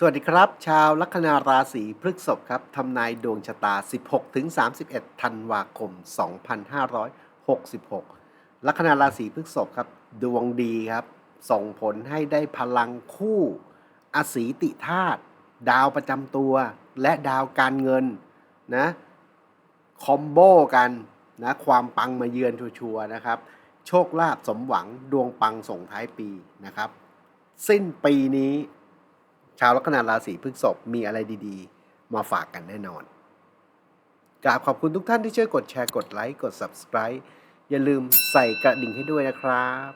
สวัสดีครับ ชาวลัคนาราศีพฤษภครับทำนายดวงชะตา 16-31 ธันวาคม 2566 ลัคนาราศีพฤษภครับ ดวงดีครับ ส่งผลให้ได้พลังคู่อสีติธาตุดาวประจำตัว และดาวการเงินนะคอมโบกันนะความปังมาเยือนชัวร์ๆนะครับ โชคลาภสมหวังดวงปังส่งท้ายปีนะครับ สิ้นปีนี้ ชาวลัคนาราศีพฤษภมีอะไรดีๆ มาฝากกันแน่นอนกราบขอบคุณทุกท่านที่ช่วยกดแชร์กดไลค์กด Subscribe อย่าลืมใส่กระดิ่งให้ด้วยนะครับ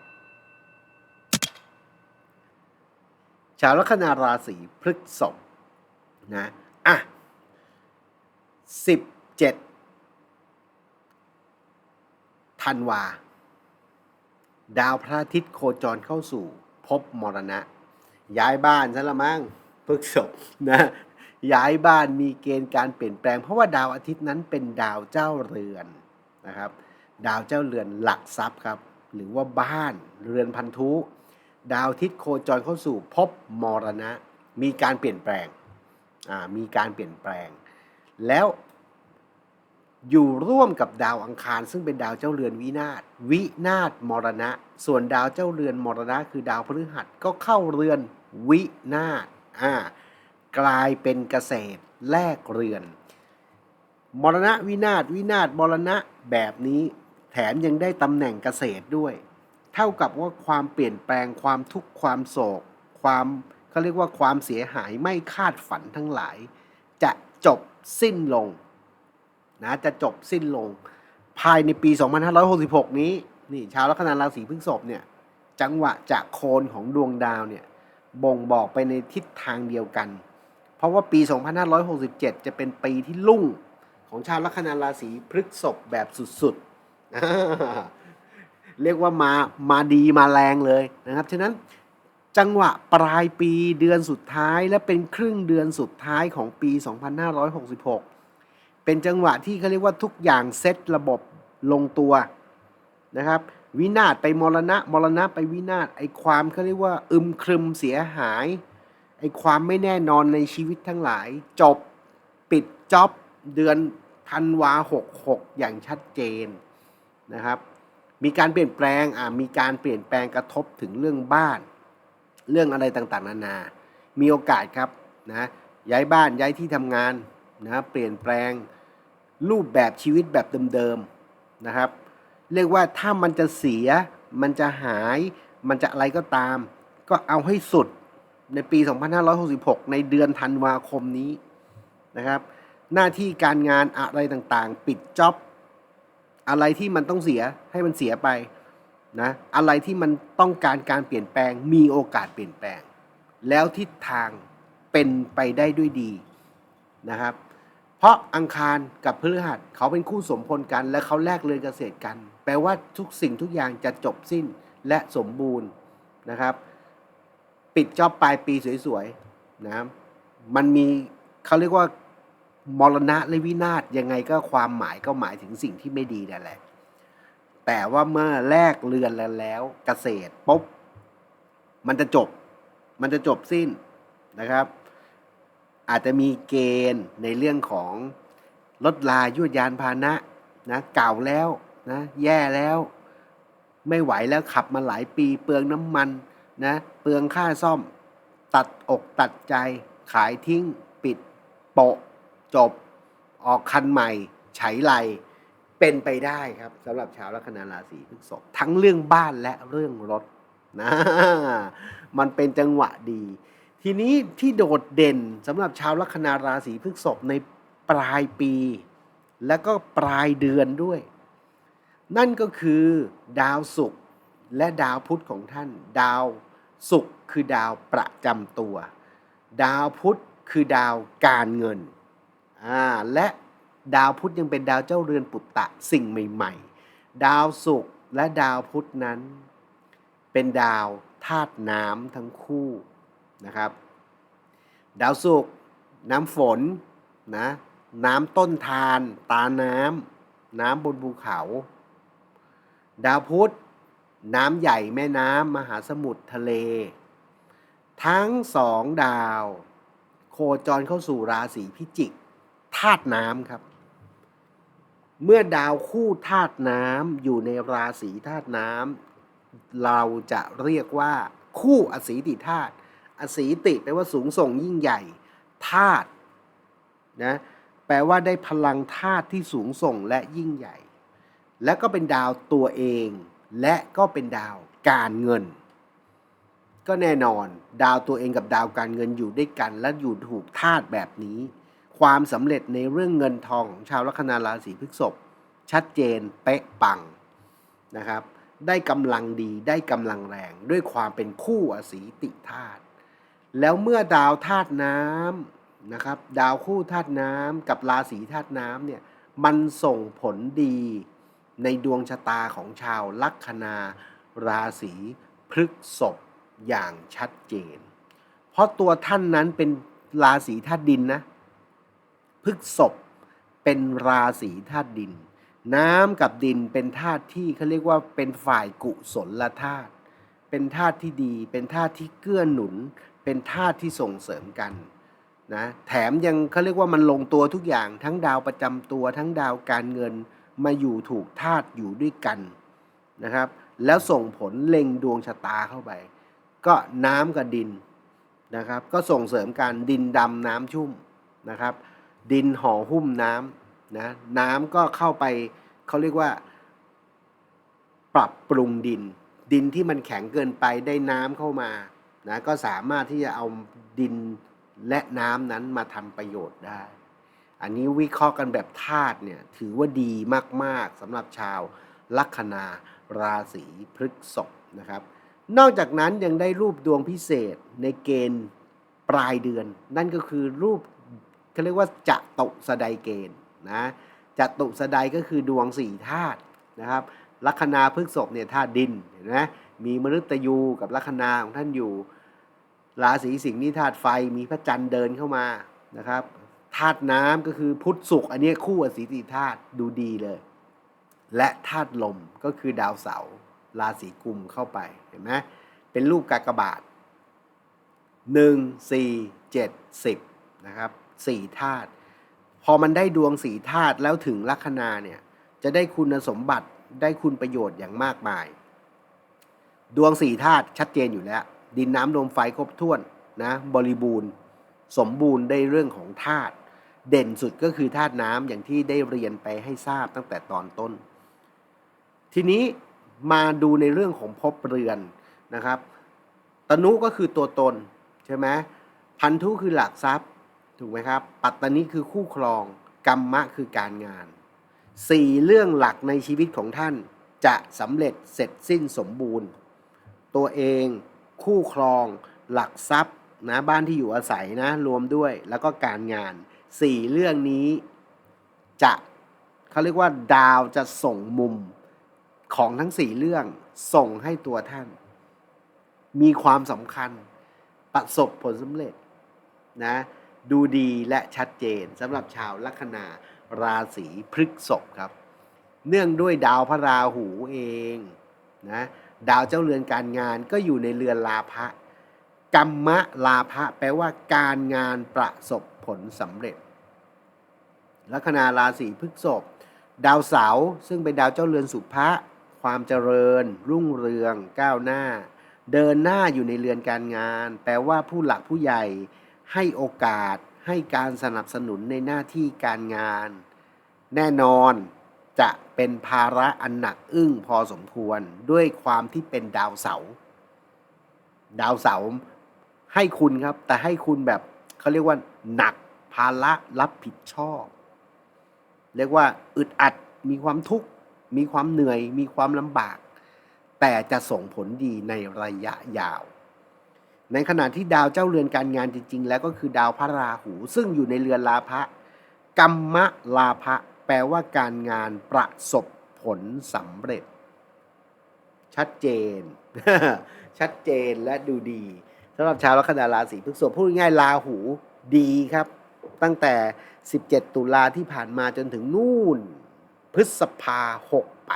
ชาวลัคนาราศีพฤษภนะอะสิบเจ็ดธันวา ดาวพระอาทิตย์โคจรเข้าสู่ภพมรณะ ย้ายบ้านซะละมั้งพฤกษบนะย้ายบ้านมีเกณฑ์การเปลี่ยนแปลง เพราะว่าดาวอาทิตย์นั้นเป็นดาวเจ้าเรือนนะครับ ดาวเจ้าเรือนหลักทรัพย์ครับ หรือว่าบ้านเรือนพันธุ ดาวอาทิตย์โคจรเข้าสู่ภพมรณะ มีการเปลี่ยนแปลงอ่ามีการเปลี่ยนแปลง แล้วอยู่ร่วมกับดาวอังคาร ซึ่งเป็นดาวเจ้าเรือนวินาศวินาศมรณะ ส่วนดาวเจ้าเรือนมรณะ คือดาวพฤหัสก็เข้าเรือน วินาศอ่ากลายเป็นเกษตรแลกเรือนมรณะวินาศวินาศมรณะแบบนี้แถมยังได้ตำแหน่งเกษตรด้วย เท่ากับว่าความเปลี่ยนแปลงความทุกข์ความโศก ความเขาเรียกว่าความเสียหายไม่คาดฝันทั้งหลาย จะจบสิ้นลงนะจะจบสิ้นลง ภายในปี 2566 นี้นี่ชาวลัคนาราศีพฤษภเนี่ยจังหวะจากโคนของดวงดาวเนี่ย บ่งบอกไปในทิศทางเดียวกัน เพราะว่าปี 2567 จะเป็นปีที่รุ่งของชาวลัคนาราศีพฤษภแบบสุดๆ เรียกว่ามามาดีมาแรงเลยนะครับ ฉะนั้นจังหวะปลายปีเดือนสุดท้ายและเป็นครึ่งเดือนสุดท้ายของปี 2566 เป็นจังหวะที่เขาเรียกว่าทุกอย่างเซตระบบลงตัวนะครับ วินาศไปมรณะ มรณะไปวินาศไอความเขาเรียกว่า อึมครึมเสียหาย ไอความไม่แน่นอนในชีวิตทั้งหลาย จบปิดจ็อบเดือนธันวา66อย่างชัดเจนนะครับ มีการเปลี่ยนแปลงอ่ามีการเปลี่ยนแปลงกระทบถึงเรื่องบ้าน เรื่องอะไรต่างๆ นานา มีโอกาสครับนะย้ายบ้านย้ายที่ทำงานนะเปลี่ยนแปลงรูปแบบชีวิตแบบเดิมๆนะครับ เรียกว่าถ้ามันจะเสีย มันจะหาย มันจะอะไรก็ตาม ก็เอาให้สุดในปี 2566 ในเดือนธันวาคมนี้นะครับ หน้าที่การงานอะไรต่างๆ ปิดจ็อบอะไรที่มันต้องเสียให้มันเสียไปนะอะไรที่มันต้องการการเปลี่ยนแปลงมีโอกาสเปลี่ยนแปลง แล้วทิศทางเป็นไปได้ด้วยดีนะครับ เพราะอังคารกับพฤหัสเขาเป็นคู่สมพลกัน และเขาแลกเรือนเกษตรกัน แปลว่าทุกสิ่งทุกอย่างจะจบสิ้นและสมบูรณ์นะครับ ปิดจอบปลายปีสวยๆนะครับมันมีเขาเรียกว่ามรณะและวินาศยังไงก็ความหมายก็หมายถึงสิ่งที่ไม่ดีนั่นแหละ แต่ว่าเมื่อแลกเรือนแล้วแล้วเกษตรปุ๊บมันจะจบ มันจะจบสิ้นนะครับ อาจจะมีเกณฑ์ในเรื่องของรถลายวดยานพาหนะนะเก่าแล้วนะแย่แล้วไม่ไหวแล้วขับมาหลายปีเปลืองน้ำมันนะเปลืองค่าซ่อม ตัดอกตัดใจ ขายทิ้ง ปิด โปะ จบ ออกคันใหม่ไฉไลเป็นไปได้ครับสำหรับชาวลัคนาราศีพฤษภทั้งเรื่องบ้านและเรื่องรถนะมันเป็นจังหวะดี ทีนี้ที่โดดเด่นสำหรับชาวลัคนาราศีพฤษภในปลายปี และก็ปลายเดือนด้วย นั่นก็คือดาวศุกร์และดาวพุธของท่าน ดาวศุกร์คือดาวประจำตัว ดาวพุธคือดาวการเงินอ่าและดาวพุธยังเป็นดาวเจ้าเรือนปุตตะสิ่งใหม่ ๆ ดาวศุกร์และดาวพุธนั้น เป็นดาวธาตุน้ำทั้งคู่ นะครับ ดาวศุกร์น้ำฝนนะน้ำต้นทาน ตาน้ำน้ำบนภูเขา ดาวพุธน้ำใหญ่แม่น้ำมหาสมุทรทะเล ทั้งสองดาว โคจรเข้าสู่ราศีพิจิกธาตุน้ำครับ เมื่อดาวคู่ธาตุน้ำอยู่ในราศีธาตุน้ำเราจะเรียกว่าคู่อสีติธาตุ อสีติแปลว่าสูงส่งยิ่งใหญ่ธาตุนะแปลว่าได้พลังธาตุที่สูงส่งและยิ่งใหญ่ และก็เป็นดาวตัวเอง และก็เป็นดาวการเงิน ก็แน่นอน ดาวตัวเองกับดาวการเงินอยู่ด้วยกัน และอยู่ถูกธาตุแบบนี้ ความสำเร็จในเรื่องเงินทองของชาวลัคนาราศีพฤษภชัดเจนเป๊ะปังนะครับ ได้กำลังดีได้กำลังแรงด้วยความเป็นคู่อสีติธาตุ แล้วเมื่อดาวธาตุน้ำนะครับ ดาวคู่ธาตุน้ำกับราศีธาตุน้ำเนี่ยมันส่งผลดีในดวงชะตาของชาวลัคนาราศีพฤกษภอย่างชัดเจน เพราะตัวท่านนั้นเป็นราศีธาตุดินนะพฤกษภเป็นราศีธาตุดิน น้ำกับดินเป็นธาตุที่เขาเรียกว่าเป็นฝ่ายกุศลธาตุเป็นธาตุที่ดี เป็นธาตุที่เกื้อหนุน เป็นธาตุที่ส่งเสริมกันนะแถมยังเขาเรียกว่ามันลงตัวทุกอย่างทั้งดาวประจำตัวทั้งดาวการเงินมาอยู่ถูกธาตุอยู่ด้วยกันนะครับ แล้วส่งผลเล็งดวงชะตาเข้าไป ก็น้ำกับดินนะครับ ก็ส่งเสริมการดินดำน้ำชุ่มนะครับ ดินห่อหุ้มน้ำนะน้ำก็เข้าไปเขาเรียกว่า ปรับปรุงดิน ดินที่มันแข็งเกินไปได้น้ำเข้ามา นะก็สามารถที่จะเอาดินและน้ำนั้นมาทำประโยชน์ได้ อันนี้วิเคราะห์กันแบบธาตุเนี่ยถือว่าดีมากๆสำหรับชาวลัคนาราศีพฤษภนะครับ นอกจากนั้นยังได้รูปดวงพิเศษในเกณฑ์ปลายเดือน นั่นก็คือรูปเขาเรียกว่าจะตุสดายเกณฑ์นะจะตุสดายก็คือดวงสี่ธาตุนะครับลัคนาพฤษภเนี่ยธาตุดินเห็นไหม มีมฤตยูกับลัคนาของท่านอยู่ ราศีสิงห์นี่ธาตุไฟมีพระจันทร์เดินเข้ามานะครับธาตุน้ำก็คือพุทธศุกร์อันนี้คู่อสีติธาตุดูดีเลย และธาตุลมก็คือดาวเสาร์ราศีกุมเข้าไปเห็นไหมเป็นรูปกากบาทหนึ่งสี่เจ็ดสิบนะครับสี่ธาตุพอมันได้ดวงสี่ธาตุแล้วถึงลัคนาเนี่ยจะได้คุณสมบัติได้คุณประโยชน์อย่างมากมาย ดวงสี่ธาตุชัดเจนอยู่แล้ว ดินน้ำลมไฟครบถ้วนนะบริบูรณ์สมบูรณ์ได้เรื่องของธาตุเด่นสุดก็คือธาตุน้ำอย่างที่ได้เรียนไปให้ทราบตั้งแต่ตอนต้น ทีนี้มาดูในเรื่องของภพเรือนนะครับ ตนุก็คือตัวตนใช่ไหมพันธุคือหลักทรัพย์ถูกไหมครับ ปัตตนิคือคู่ครอง กรรมะคือการงานสี่เรื่องหลักในชีวิตของท่านจะสำเร็จเสร็จสิ้นสมบูรณ์ ตัวเอง คู่ครอง หลักทรัพย์นะบ้านที่อยู่อาศัยนะรวมด้วยแล้วก็การงานสี่เรื่องนี้จะเขาเรียกว่าดาวจะส่งมุมของทั้งสี่เรื่องส่งให้ตัวท่าน มีความสำคัญประสบผลสำเร็จนะดูดีและชัดเจนสำหรับชาวลัคนาราศีพฤกษภครับ เนื่องด้วยดาวพระราหูเองนะ ดาวเจ้าเรือนการงานก็อยู่ในเรือนลาภะกรรมะลาภะแปลว่าการงานประสบผลสำเร็จ ลัคนาราศีพฤษภดาวเสาร์ซึ่งเป็นดาวเจ้าเรือนสุภะความเจริญ รุ่งเรือง ก้าวหน้า เดินหน้าอยู่ในเรือนการงาน แปลว่าผู้หลักผู้ใหญ่ ให้โอกาสให้การสนับสนุนในหน้าที่การงาน แน่นอน จะเป็นภาระอันหนักอึ้งพอสมควรด้วยความที่เป็นดาวเสาร์ดาวเสาร์ให้คุณครับ แต่ให้คุณแบบเขาเรียกว่า หนักภาระรับผิดชอบ เรียกว่าอึดอัดมีความทุกข์ มีความเหนื่อย มีความลำบาก แต่จะส่งผลดีในระยะยาว ในขณะที่ดาวเจ้าเรือนการงานจริง ๆ แล้วก็คือดาวพระราหู ซึ่งอยู่ในเรือนลาภะกรรมะลาภะ แปลว่าการงานประสบผลสำเร็จ ชัดเจน ชัดเจนและดูดีสำหรับชาวลัคนาราศีพฤษภพูดง่ายๆราหูดีครับ ตั้งแต่ 17 ตุลาที่ผ่านมาจนถึงนู่น พฤษภา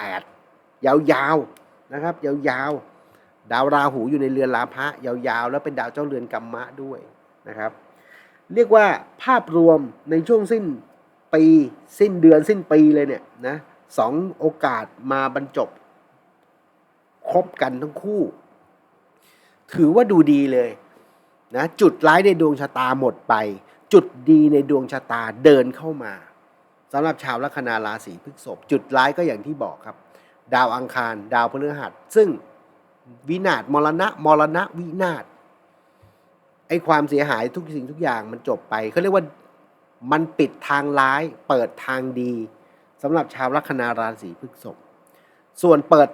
68 ยาวๆนะครับ ยาวๆ ดาวราหูอยู่ในเรือนลาภะยาวๆ แล้วเป็นดาวเจ้าเรือนกรรมะด้วยนะครับ เรียกว่าภาพรวมในช่วงสิ้น ปีสิ้นเดือนสิ้นปีเลยเนี่ยนะสองโอกาสมาบรรจบครบกันทั้งคู่ ถือว่าดูดีเลยนะจุดร้ายในดวงชะตาหมดไป จุดดีในดวงชะตาเดินเข้ามาสำหรับชาวลัคนาราศีพฤษภจุดร้ายก็อย่างที่บอกครับ ดาวอังคาร ดาวพฤหัส ซึ่งวินาศมรณะ มรณะวินาศไอความเสียหายทุกสิ่งทุกอย่างมันจบไปเขาเรียกว่า มันปิดทางร้ายเปิดทางดีสำหรับชาวลัคนาราศีพฤษภส่วนเปิด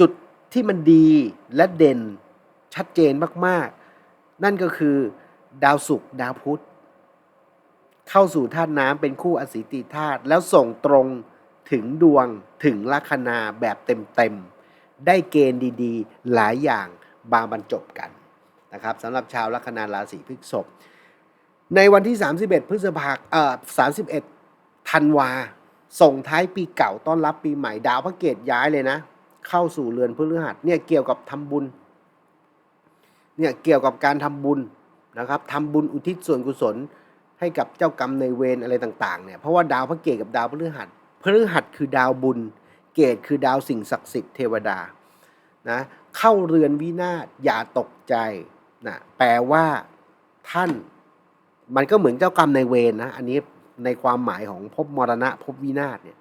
จุดที่มันดีและเด่นชัดเจนมากๆ นั่นก็คือดาวศุกร์ดาวพุธ เข้าสู่ธาตุน้ำเป็นคู่อสิติธาตุแล้วส่งตรงถึงดวงถึงลัคนาแบบเต็มๆ ได้เกณฑ์ดีๆ หลายอย่างบางบรรจบกันนะครับสำหรับชาวลัคนาราศีพฤษภ ในวันที่ 31 พฤษภาคมเอ่อ31 ธันวา ส่งท้ายปีเก่าต้อนรับปีใหม่ดาวพระเกตย้ายเลยนะ เข้าสู่เรือนพฤหัสเนี่ยเกี่ยวกับทำบุญ เนี่ยเกี่ยวกับการทำบุญนะครับทำบุญอุทิศส่วนกุศลให้กับเจ้ากรรมในเวรอะไรต่างๆเนี่ยเพราะว่าดาวพระเกตกับดาวพฤหัสพฤหัสคือดาวบุญ เกตคือดาวสิ่งศักดิ์สิทธิ์เทวดานะเข้าเรือนวินาศอย่าตกใจนะแปลว่าท่าน มันก็เหมือนเจ้ากรรมในเวรนะอันนี้ในความหมายของภพมรณะภพวินาศเนี่ย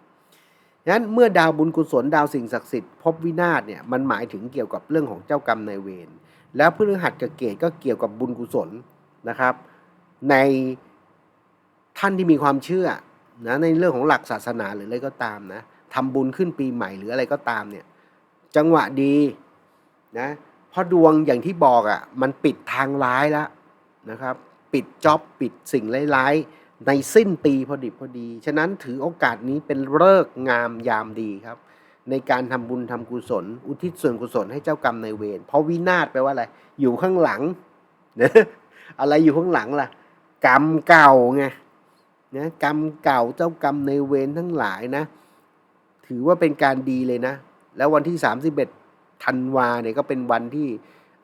นั้นเมื่อดาวบุญกุศลดาวสิ่งศักดิ์สิทธิ์ภพวินาศเนี่ยมันหมายถึงเกี่ยวกับเรื่องของเจ้ากรรมในเวรแล้วพฤหัสกับเกตก็เกี่ยวกับบุญกุศลนะครับ ในท่านที่มีความเชื่อนะในเรื่องของหลักศาสนาหรืออะไรก็ตามนะทำบุญขึ้นปีใหม่หรืออะไรก็ตามเนี่ยจังหวะดีนะเพราะดวงอย่างที่บอกอะ่ะมันปิดทางร้ายแล้วนะครับ ปิดจ็อบปิดสิ่งร้ายๆ ในสิ้นปีพอดิบพอดี ฉะนั้นถือโอกาสนี้เป็นเลิกงามยามดีครับ ในการทำบุญทำกุศล อุทิศส่วนกุศลให้เจ้ากรรมในเวรเพราะวินาศแปลว่าอะไร อยู่ข้างหลังนะอะไรอยู่ข้างหลังล่ะ กรรมเก่าไงนะกรรมเก่าเจ้ากรรมในเวรทั้งหลายนะ ถือว่าเป็นการดีเลยนะ แล้ววันที่ 31ธันวาเนี่ยก็เป็นวันที่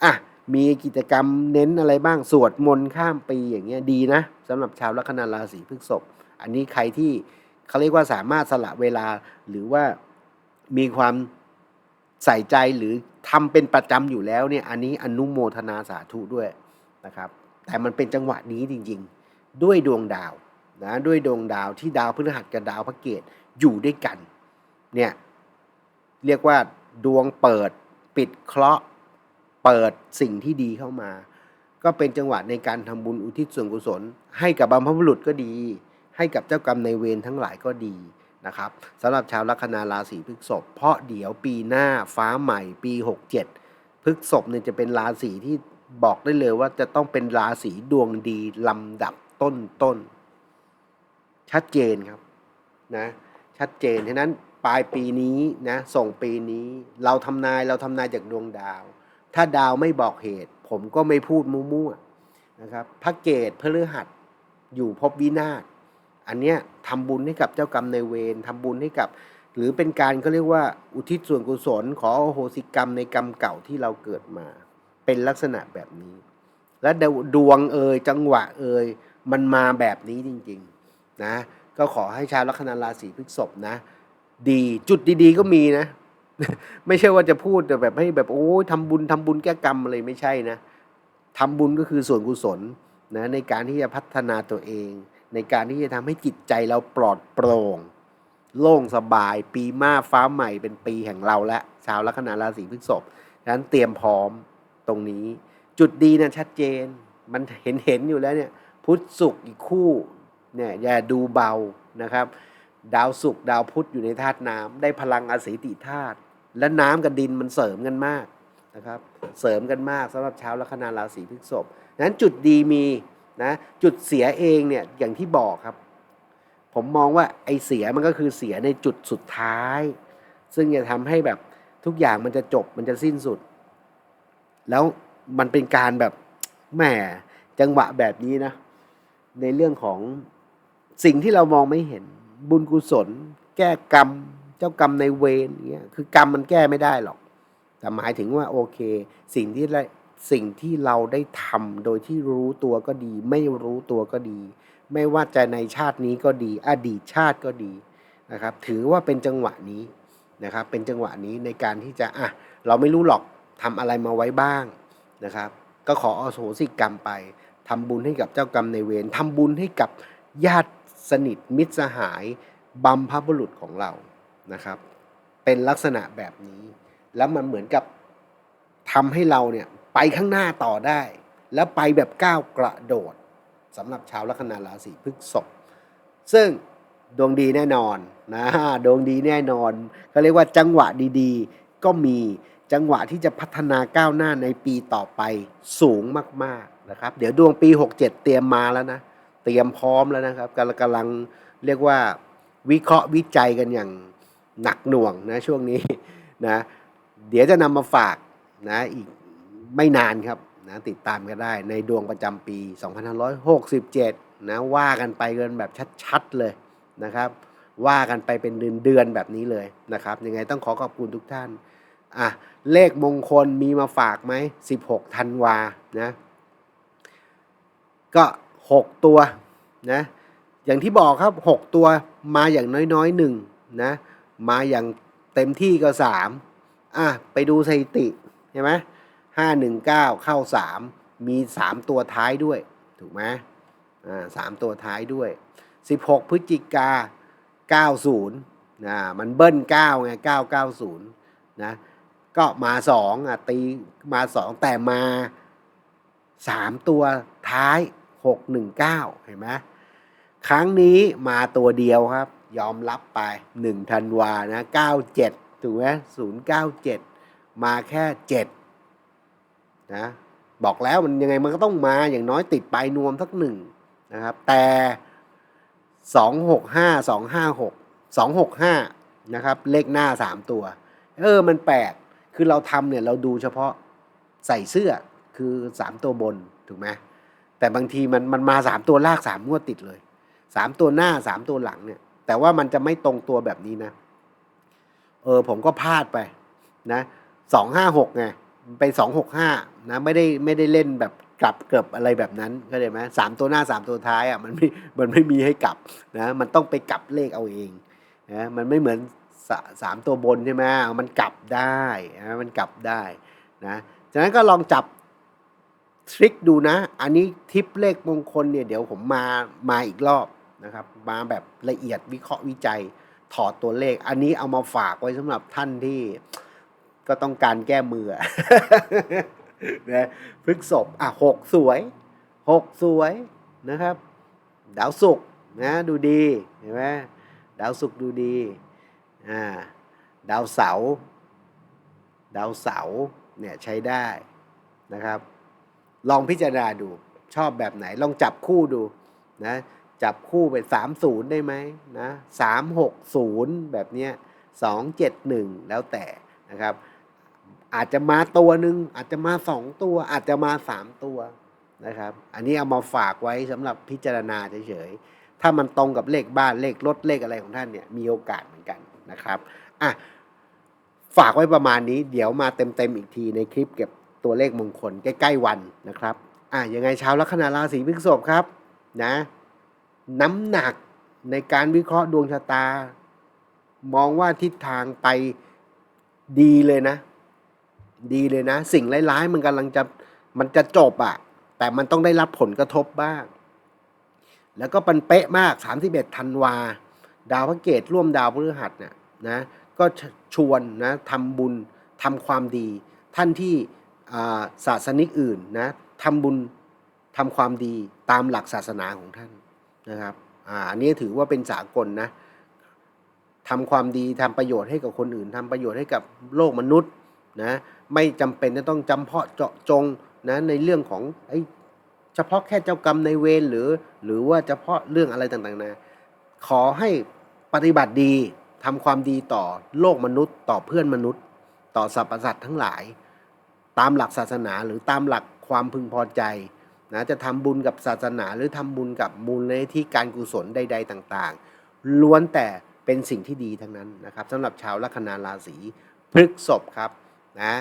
อะ มีกิจกรรมเน้นอะไรบ้างสวดมนต์ข้ามปีอย่างเงี้ยดีนะสำหรับชาวลัคนาราศีพฤษภอันนี้ใครที่เขาเรียกว่าสามารถสละเวลาหรือว่ามีความใส่ใจหรือทำเป็นประจำอยู่แล้วเนี่ยอันนี้อนุโมทนาสาธุด้วยนะครับ แต่มันเป็นจังหวะนี้จริงๆ ด้วยดวงดาวนะด้วยดวงดาวที่ดาวพฤหัสกับดาวพระเกตอยู่ด้วยกันเนี่ยเรียกว่าดวงเปิดปิดเคราะห์ เปิดสิ่งที่ดีเข้ามา ก็เป็นจังหวะในการทำบุญอุทิศส่วนกุศล ให้กับบรรพบุรุษก็ดี ให้กับเจ้ากรรมในเวรทั้งหลายก็ดีนะครับสำหรับชาวลัคนาราศีพฤษภเพราะเดี๋ยวปีหน้าฟ้าใหม่ปี 67พฤษภเนี่ยจะเป็นราศีที่บอกได้เลยว่าจะต้องเป็นราศีดวงดีลำดับต้นต้นชัดเจนครับนะชัดเจนฉะนั้นปลายปีนี้นะส่งปีนี้เราทำนายเราทำนายจากดวงดาว ถ้าดาวไม่บอกเหตุ ผมก็ไม่พูดมั่วๆนะครับพระเกตพฤหัสอยู่ภพวินาศอันเนี้ยทำบุญให้กับเจ้ากรรมในเวรทำบุญให้กับ หรือเป็นการเขาเรียกว่า อุทิศส่วนกุศล ขอโหสิกรรมในกรรมเก่าที่เราเกิดมา เป็นลักษณะแบบนี้ และดวงเอ่ยจังหวะเอ่ยมันมาแบบนี้จริงๆนะก็ขอให้ชาวลัคนาราศีพฤษภนะ ดีจุดดีๆก็มีนะ ไม่ใช่ว่าจะพูดแต่แบบให้แบบโอ้ยทำบุญทำบุญแก้กรรมอะไรไม่ใช่นะทำบุญก็คือส่วนกุศลนะในการที่จะพัฒนาตัวเอง ในการที่จะทำให้จิตใจเราปลอดโปร่ง โล่งสบาย ปีมาฟ้าใหม่เป็นปีแห่งเราและชาวลัคนาราศีพฤษภฉะนั้นเตรียมพร้อมตรงนี้ จุดดีนะชัดเจน มันเห็นเห็นอยู่แล้วเนี่ยพุธศุกร์อีกคู่เนี่ยอย่าดูเบานะครับ ดาวศุกร์ดาวพุธอยู่ในธาตุน้ำได้พลังอาศัยติธาตุ และน้ำกับดินมันเสริมกันมากนะครับเสริมกันมากสำหรับชาวลัคนาราศีพฤษภนั้นจุดดีมีนะจุดเสียเองเนี่ยอย่างที่บอกครับ ผมมองว่าไอเสียมันก็คือเสียในจุดสุดท้าย ซึ่งจะทำให้แบบทุกอย่างมันจะจบมันจะสิ้นสุด แล้วมันเป็นการแบบแหมจังหวะแบบนี้นะ ในเรื่องของสิ่งที่เรามองไม่เห็นบุญกุศล แก้กรรม เจ้ากรรมในเวรเงี้ยคือกรรมมันแก้ไม่ได้หรอก แต่หมายถึงว่าโอเค สิ่งที่สิ่งที่เราได้ทำโดยที่รู้ตัวก็ดี ไม่รู้ตัวก็ดี ไม่ว่าจะในชาตินี้ก็ดี อดีตชาติก็ดีนะครับ ถือว่าเป็นจังหวะนี้นะครับ เป็นจังหวะนี้ในการที่จะอะเราไม่รู้หรอกทำอะไรมาไว้บ้างนะครับ ก็ขออโหสิกรรมไปทำบุญให้กับเจ้ากรรมในเวรทำบุญให้กับญาติสนิทมิตรสหายบัมพบุรุษของเรา นะครับ เป็นลักษณะแบบนี้ แล้วมันเหมือนกับทำให้เราเนี่ยไปข้างหน้าต่อได้ แล้วไปแบบก้าวกระโดดสำหรับชาวลัคนาราศีพฤษภซึ่งดวงดีแน่นอนนะดวงดีแน่นอนเขาเรียกว่าจังหวะดีๆ ก็มีจังหวะที่จะพัฒนาก้าวหน้าในปีต่อไปสูงมากๆนะครับ เดี๋ยวดวงปี 67 เตรียมมาแล้วนะ เตรียมพร้อมแล้วนะครับกำลังกำลังเรียกว่าวิเคราะห์วิจัยกันอย่าง หนักหน่วงนะช่วงนี้นะเดี๋ยวจะนำมาฝากนะอีกไม่นานครับนะติดตามกันได้ในดวงประจำปี 2567นะว่ากันไปกันแบบชัดๆเลยนะครับ ว่ากันไปเป็นเดือนๆแบบนี้เลยนะครับ ยังไงต้องขอขอบคุณทุกท่านอะเลขมงคลมีมาฝากไหม 16ธันวานะก็ 6 ตัวนะอย่างที่บอกครับ 6 ตัวมาอย่างน้อยๆหนึ่งนะ มาอย่างเต็มที่ก็3อะไปดูสถิติใช่ไหมห้าหนึ่งเก้าเข้า3มี3ตัวท้ายด้วย ถูกไหมอ่าสามตัวท้ายด้วย16พฤศจิกา90นะมันเบิ้ล9ไง990นะก็มา2อะตีมา2แต่มา3ตัวท้าย619เห็นไหมครั้งนี้มาตัวเดียวครับ ยอมรับไป1ธันวานะ97ถูกไหม097มาแค่7นะบอกแล้วมันยังไงมันก็ต้องมาอย่างน้อยติดปลายนวมสักหนึ่งนะครับ แต่สองหกห้าสองห้าหกสองหกห้านะครับ เลขหน้าสามตัว เออมันแปลกคือเราทำเนี่ยเราดูเฉพาะใส่เสื้อคือสามตัวบนถูกไหมแต่บางทีมันมันมาสามตัวลากสามงวดติดเลยสามตัวหน้าสามตัวหลังเนี่ย แต่ว่ามันจะไม่ตรงตัวแบบนี้นะ เออผมก็พลาดไปนะสองห้าหกไงไปสองหกห้านะไม่ได้ไม่ได้เล่นแบบกลับเกือบอะไรแบบนั้นเข้าใจไหมสามตัวหน้าสามตัวท้ายอะมันไม่มันไม่มีให้กลับนะมันต้องไปกลับเลขเอาเองนะมันไม่เหมือนสสามตัวบนใช่ไหมมันกลับได้นะมันกลับได้นะจากนั้นก็ลองจับทริคดูนะ อันนี้ทิปเลขมงคลเนี่ยเดี๋ยวผมมามาอีกรอบ นะครับ มาแบบละเอียดวิเคราะห์วิจัยถอดตัวเลข อันนี้เอามาฝากไว้สำหรับท่านที่ก็ต้องการแก้มือนะพฤกษบอะหกสวยหกสวยนะครับ ดาวศุกร์นะดูดีเห็นไหมดาวศุกร์ดูดีอ่าดาวเสาร์ดาวเสาร์เนี่ยใช้ได้นะครับ ลองพิจารณาดูชอบแบบไหนลองจับคู่ดูนะ จับคู่เป็นสามศูนย์ได้ไหมนะสามหกศูนย์แบบเนี้ยสองเจ็ดหนึ่งแล้วแต่นะครับ อาจจะมาตัวหนึ่งอาจจะมาสองตัว อาจจะมาสามตัวนะครับ อันนี้เอามาฝากไว้สำหรับพิจารณาเฉยๆ ถ้ามันตรงกับเลขบ้านเลขรถเลขอะไรของท่านเนี่ยมีโอกาสเหมือนกันนะครับอะฝากไว้ประมาณนี้ เดี๋ยวมาเต็มๆอีกทีในคลิปเก็บตัวเลขมงคลใกล้ๆวันนะครับอะยังไงชาวลัคนาราศีพฤษภครับนะ น้ำหนักในการวิเคราะห์ดวงชะตา มองว่าทิศทางไปดีเลยนะ ดีเลยนะ สิ่งร้ายๆ มันกำลังจะมันจะจบอะ่ะ แต่มันต้องได้รับผลกระทบบ้าง แล้วก็ปันเป๊ะมาก 31ธันวา ดาวพระเกตร่วมดาวพฤหัสเนี่ยนะก็ชวนนะทำบุญทำความดี ท่านที่ศาสนิกอื่นนะทำบุญทำความดีตามหลักศาสนาของท่าน นะครับอ่าอันนี้ถือว่าเป็นสากลนะทำความดีทำประโยชน์ให้กับคนอื่นทำประโยชน์ให้กับโลกมนุษย์นะไม่จำเป็นจะต้องจำเพาะเจาะจงนะในเรื่องของไอ้เฉพาะแค่เจ้ากรรมในเวรหรือ หรือว่าเฉพาะเรื่องอะไรต่างๆนะขอให้ปฏิบัติดีทำความดีต่อโลกมนุษย์ ต่อเพื่อนมนุษย์ ต่อสรรพสัตว์ทั้งหลาย ตามหลักศาสนาหรือตามหลักความพึงพอใจ นะจะทำบุญกับศาสนาหรือทำบุญกับมูลนิธิการกุศลใด ๆ ต่างๆ ล้วนแต่เป็นสิ่งที่ดีทั้งนั้นนะครับสำหรับชาวลัคนาราศีพฤษภครับนะ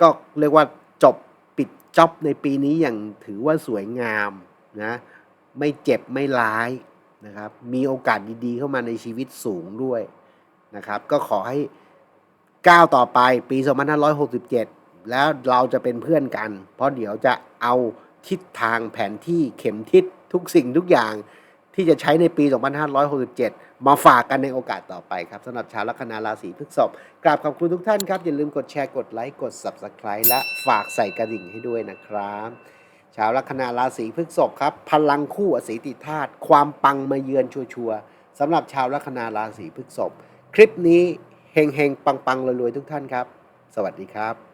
ก็เรียกว่าจบปิดจ็อบในปีนี้อย่างถือว่าสวยงามนะไม่เจ็บไม่ร้ายนะครับมีโอกาสดีๆ เข้ามาในชีวิตสูงด้วยนะครับก็ขอให้ก้าวต่อไปปี 2567 แล้วเราจะเป็นเพื่อนกัน เพราะเดี๋ยวจะเอา ทิศทางแผนที่เข็มทิศทุกสิ่งทุกอย่างที่จะใช้ในปี 2567 มาฝากกันในโอกาสต่อไปครับสำหรับชาวลัคนาราศีพฤษภกราบขอบคุณทุกท่านครับ อย่าลืมกดแชร์กดไลค์กด Subscribe และฝากใส่กระดิ่งให้ด้วยนะครับ ชาวลัคนาราศีพฤษภครับ พลังคู่อสีติธาตุความปังมาเยือนชัวร์ๆสำหรับชาวลัคนาราศีพฤษภคลิปนี้เฮงๆปังๆรวยๆทุกท่านครับ สวัสดีครับ